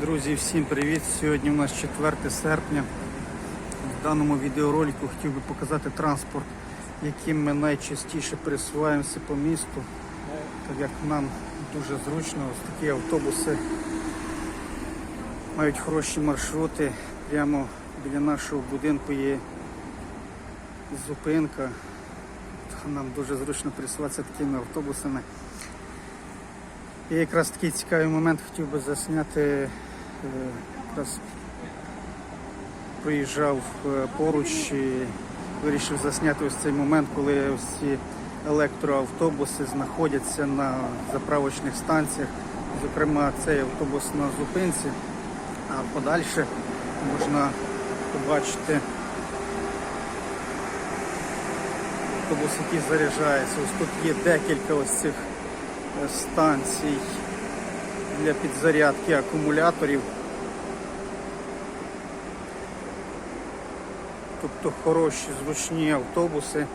Друзі, всім привіт! Сьогодні у нас 4 серпня. В даному відеоролику хотів би показати транспорт, яким ми найчастіше пересуваємося по місту, так як нам дуже зручно, ось такі автобуси мають хороші маршрути. Прямо біля нашого будинку є зупинка. Нам дуже зручно пересуватися такими автобусами. І якраз такий цікавий момент хотів би засняти. е, Якраз проїжджав е, поруч і вирішив засняти ось цей момент, коли ось ці електроавтобуси знаходяться на заправочних станціях. Зокрема, цей автобус на зупинці, а подальше можна побачити автобус, який заряджається. Ось тут є декілька ось цих станцій для підзарядки акумуляторів. Тобто хороші зручні автобуси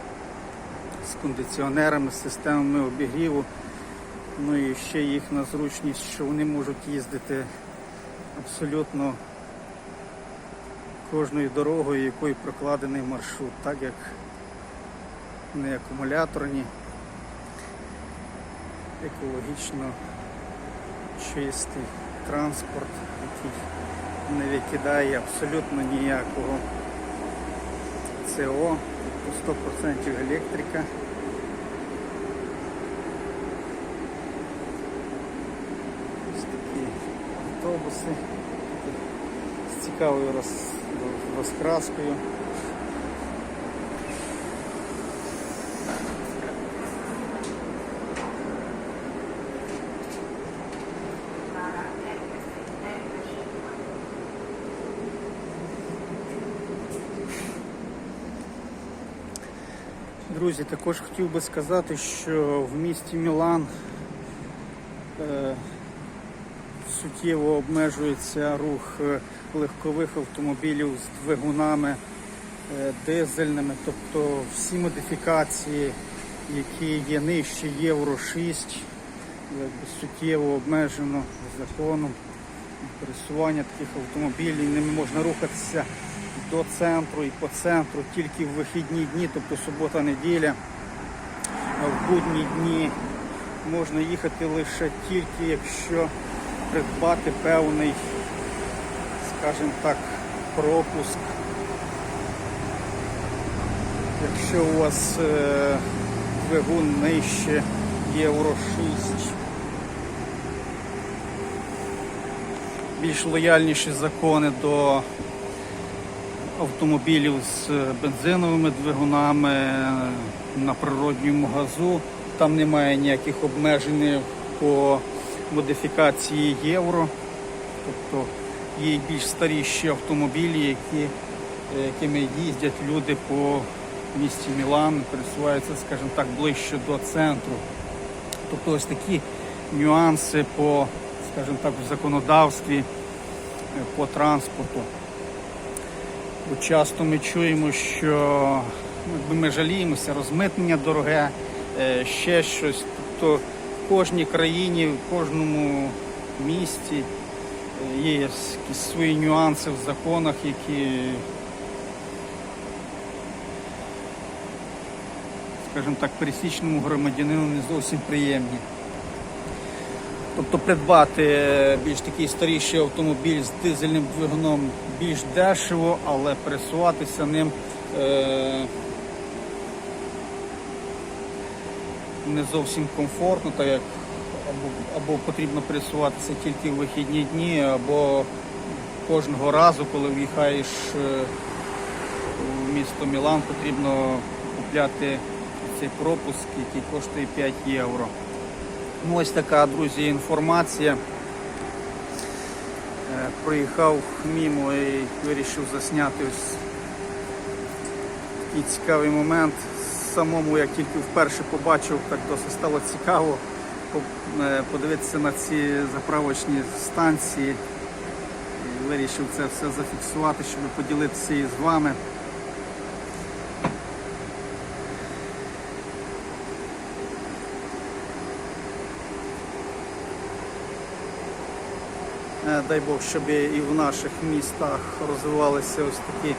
з кондиціонерами, з системами обігріву. Ну і ще їхня зручність, що вони можуть їздити абсолютно кожною дорогою, якою прокладений маршрут, так як не акумуляторні, екологічно чистий транспорт, який не викидає абсолютно ніякого СО, тобто 100% електрика. Ось такі автобуси з цікавою роз, розкраскою. Друзі, також хотів би сказати, що в місті Мілан е, суттєво обмежується рух е, легкових автомобілів з двигунами е, дизельними, тобто всі модифікації, які є нижче Євро 6, якби суттєво обмежено законом. Пересування таких автомобілів, ними можна рухатися до центру і по центру тільки в вихідні дні, тобто субота-неділя. В будні дні можна їхати лише тільки, якщо придбати певний, скажімо так, пропуск. Якщо у вас е, двигун нижче Євро 6. Більш лояльніші закони до автомобілів з бензиновими двигунами на природньому газу. Там немає ніяких обмежень по модифікації євро. Тобто є більш старіші автомобілі, які, якими їздять люди по місті Мілан, пересуваються, скажімо так, ближче до центру. Тобто ось такі нюанси по, скажімо так, в законодавстві е, по транспорту. Часто ми чуємо, що ну, ми жаліємося, розмитнення дороге, е, ще щось. Тобто в кожній країні, в кожному місті є якісь свої нюанси в законах, які, скажімо так, пересічному громадянину не зовсім приємні. Тобто придбати е, більш такий старіший автомобіль з дизельним двигуном більш дешево, але пересуватися ним е, не зовсім комфортно, так як або, або потрібно пересуватися тільки в вихідні дні, або кожного разу, коли в'їхаєш е, в місто Мілан, потрібно купляти цей пропуск, який коштує 5 євро. Ну, ось така, друзі, інформація. Е, Проїхав мімо і вирішив засняти ось такий цікавий момент. Самому, як тільки вперше побачив, так досить стало цікаво е, подивитися на ці заправочні станції. І Вирішив це все зафіксувати, щоб поділитися і з вами. Дай Бог, щоб і в наших містах розвивалися ось такі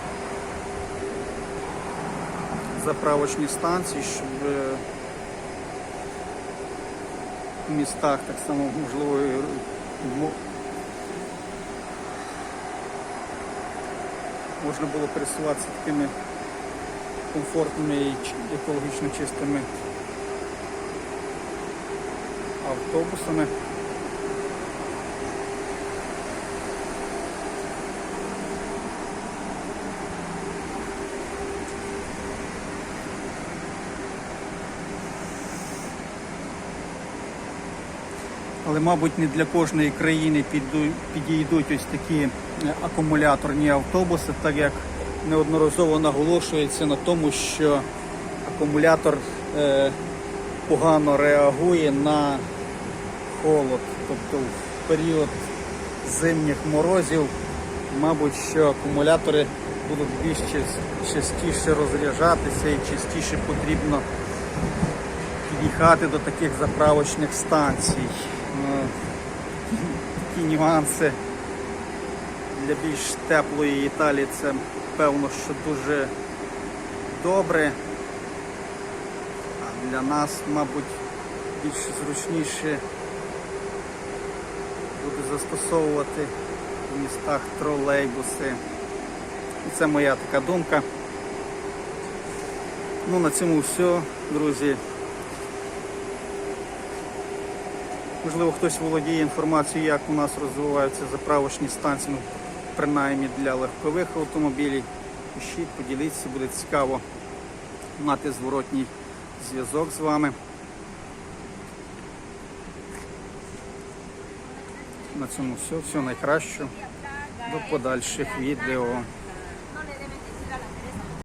заправочні станції, щоб е, в містах так само можливо можна було пересуватися такими комфортними і екологічно чистими автобусами. Але, мабуть, не для кожної країни підійдуть ось такі е, акумуляторні автобуси, так як неодноразово наголошується на тому, що акумулятор е, погано реагує на холод. Тобто в період зимніх морозів, мабуть, що акумулятори будуть більш частіше розряджатися і частіше потрібно під'їхати до таких заправочних станцій. Такі нюанси для більш теплої Італії це певно, що дуже добре. А для нас, мабуть, більш зручніше буде застосовувати в містах тролейбуси. І це моя така думка. Ну, на цьому все, друзі. Можливо, хтось володіє інформацією, як у нас розвиваються заправочні станції, ну, принаймні для легкових автомобілів. Пишіть, поділіться, буде цікаво мати зворотній зв'язок з вами. На цьому все. Всього найкращого. До подальших відео.